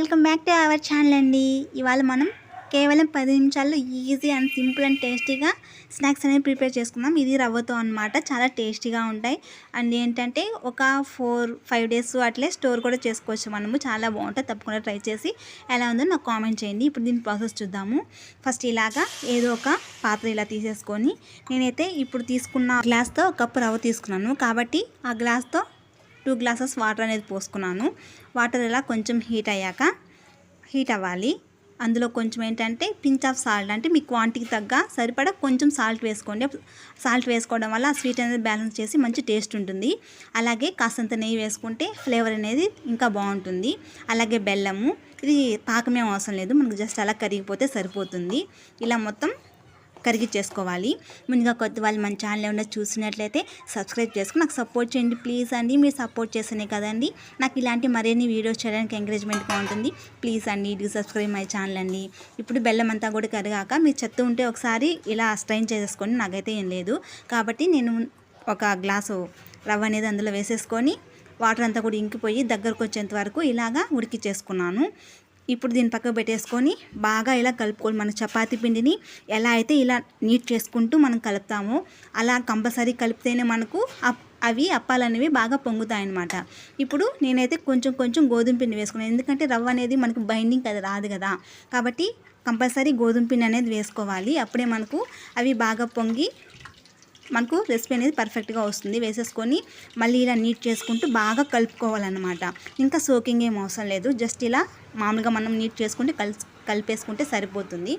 Welcome back to our channel అండి. ఇవాళ మనం కేవలం పది నిమిషాల్లో ఈజీ అండ్ సింపుల్ అండ్ టేస్టీగా స్నాక్స్ అనేవి ప్రిపేర్ చేసుకుందాం. ఇది రవ్వతో అనమాట చాలా టేస్టీగా ఉంటాయి. అండ్ ఏంటంటే ఒక ఫోర్ ఫైవ్ డేస్ అట్లే స్టోర్ కూడా చేసుకోవచ్చు మనము. చాలా బాగుంటుంది. తప్పకుండా ట్రై చేసి ఎలా ఉందో నాకు కామెంట్ చేయండి. ఇప్పుడు దీని ప్రాసెస్ చూద్దాము. ఫస్ట్ ఇలాగా ఏదో ఒక పాత్ర ఇలా తీసేసుకొని నేనైతే ఇప్పుడు తీసుకున్న గ్లాస్తో ఒక కప్పు రవ్వ తీసుకున్నాను. కాబట్టి ఆ గ్లాస్తో టూ గ్లాసెస్ వాటర్ అనేది పోసుకున్నాను. వాటర్ ఇలా కొంచెం హీట్ అయ్యాక హీట్ అవ్వాలి. అందులో కొంచెం ఏంటంటే పించ్ ఆఫ్ సాల్ట్ అంటే మీ క్వాంటిటీకి తగ్గ సరిపడా కొంచెం సాల్ట్ వేసుకోండి. సాల్ట్ వేసుకోవడం వల్ల స్వీట్ అనేది బ్యాలెన్స్ చేసి మంచి టేస్ట్ ఉంటుంది. అలాగే కాసంత నెయ్యి వేసుకుంటే ఫ్లేవర్ అనేది ఇంకా బాగుంటుంది. అలాగే బెల్లము ఇది పాకమేం అవసరం లేదు. మనకు జస్ట్ అలా కరిగిపోతే సరిపోతుంది. ఇలా మొత్తం కరిగిచ్చేసుకోవాలి. ముందుగా కొత్త వాళ్ళు మన ఛానల్ ఏమైనా చూసినట్లయితే సబ్స్క్రైబ్ చేసుకుని నాకు సపోర్ట్ చేయండి ప్లీజ్ అండి. మీరు సపోర్ట్ చేస్తేనే కదండి. నాకు ఇలాంటి మరిన్ని వీడియోస్ చేయడానికి ఎంకరేజ్మెంట్గా ఉంటుంది. ప్లీజ్ అండి డూ సబ్స్క్రైబ్ మై ఛానల్ అండి. ఇప్పుడు బెల్లం అంతా కూడా కరిగాక మీరు చెత్త ఉంటే ఒకసారి ఇలా స్ట్రైన్ చేసేసుకోండి నాకైతే ఏం లేదు. కాబట్టి నేను ఒక గ్లాసు రవ్వ అనేది అందులో వేసేసుకొని వాటర్ అంతా కూడా ఇంకిపోయి దగ్గరకు వచ్చేంత వరకు ఇలాగా ఉడికి చేసుకున్నాను ఇప్పుడు దీని పక్కకు పెట్టేసుకొని బాగా ఇలా కలుపుకోవాలి. మన చపాతి పిండిని ఎలా అయితే ఇలా నీట్ చేసుకుంటూ మనం కలుపుతామో అలా కంపల్సరీ కలిపితేనే మనకు అవి అప్పాలనేవి బాగా పొంగుతాయి అన్నమాట ఇప్పుడు నేనైతే కొంచెం కొంచెం గోధుమ పిండి వేసుకున్నాను ఎందుకంటే రవ్వ అనేది మనకు బైండింగ్ కదా రాదు కదా. కాబట్టి కంపల్సరీ గోధుమ పిండి అనేది వేసుకోవాలి. అప్పుడే మనకు అవి బాగా పొంగి మనకు రెసిపీ అనేది పర్ఫెక్ట్గా వస్తుంది. వేసేసుకొని మళ్ళీ ఇలా నీట్ చేసుకుంటూ బాగా కలుపుకోవాలన్నమాట. ఇంకా సోకింగ్ ఏం అవసరం లేదు. జస్ట్ ఇలా మామూలుగా మనం నీట్ చేసుకుంటే కలిసి కలిపేసుకుంటే సరిపోతుంది.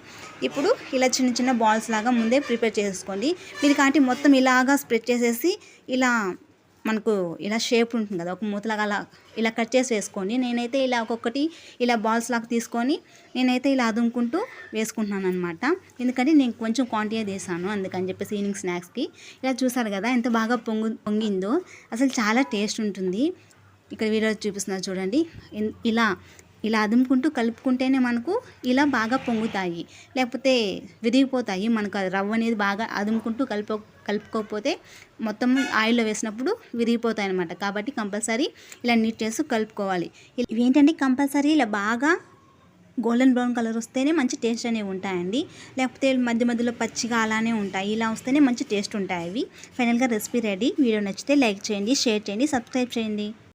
ఇప్పుడు ఇలా చిన్న చిన్న బాల్స్ లాగా ముందే ప్రిపేర్ చేసుకోండి. మీరు కాంటి మొత్తం ఇలాగా స్ప్రెడ్ చేసేసి ఇలా మనకు ఇలా షేప్ ఉంటుంది కదా ఒక మూతలాగా అలా ఇలా కట్ చేసి వేసుకోండి నేనైతే ఇలా ఒక్కొక్కటి ఇలా బాల్స్ లాగా తీసుకొని నేనైతే ఇలా అదుముకుంటూ వేసుకుంటున్నాను అనమాట ఎందుకంటే నేను కొంచెం క్వాంటిటీ తీసాను అందుకని చెప్పేసి ఈవినింగ్ స్నాక్స్కి ఇలా చూసారు కదా ఎంత బాగా పొంగు పొంగిందో. అసలు చాలా టేస్ట్ ఉంటుంది. ఇక్కడ వీడియో చూపిస్తున్నారు చూడండి. ఇలా ఇలా అదుముకుంటూ కలుపుకుంటేనే మనకు ఇలా బాగా పొంగుతాయి. లేకపోతే విరిగిపోతాయి. మనకు రవ్వ అనేది బాగా అదుముకుంటూ కలుపు కలుపుకోకపోతే మొత్తం ఆయిల్లో వేసినప్పుడు విరిగిపోతాయి అనమాట కాబట్టి కంపల్సరీ ఇలా నీట్ చేసి కలుపుకోవాలి. ఇవేంటంటే ఏంటంటే కంపల్సరీ ఇలా బాగా గోల్డెన్ బ్రౌన్ కలర్ వస్తేనే మంచి టేస్ట్ అనేవి ఉంటాయండి. లేకపోతే మధ్య మధ్యలో పచ్చిగా అలానే ఉంటాయి. ఇలా వస్తేనే మంచి టేస్ట్ ఉంటాయి అవి. ఫైనల్గా రెసిపీ రెడీ. వీడియో నచ్చితే లైక్ చేయండి షేర్ చేయండి సబ్స్క్రైబ్ చేయండి.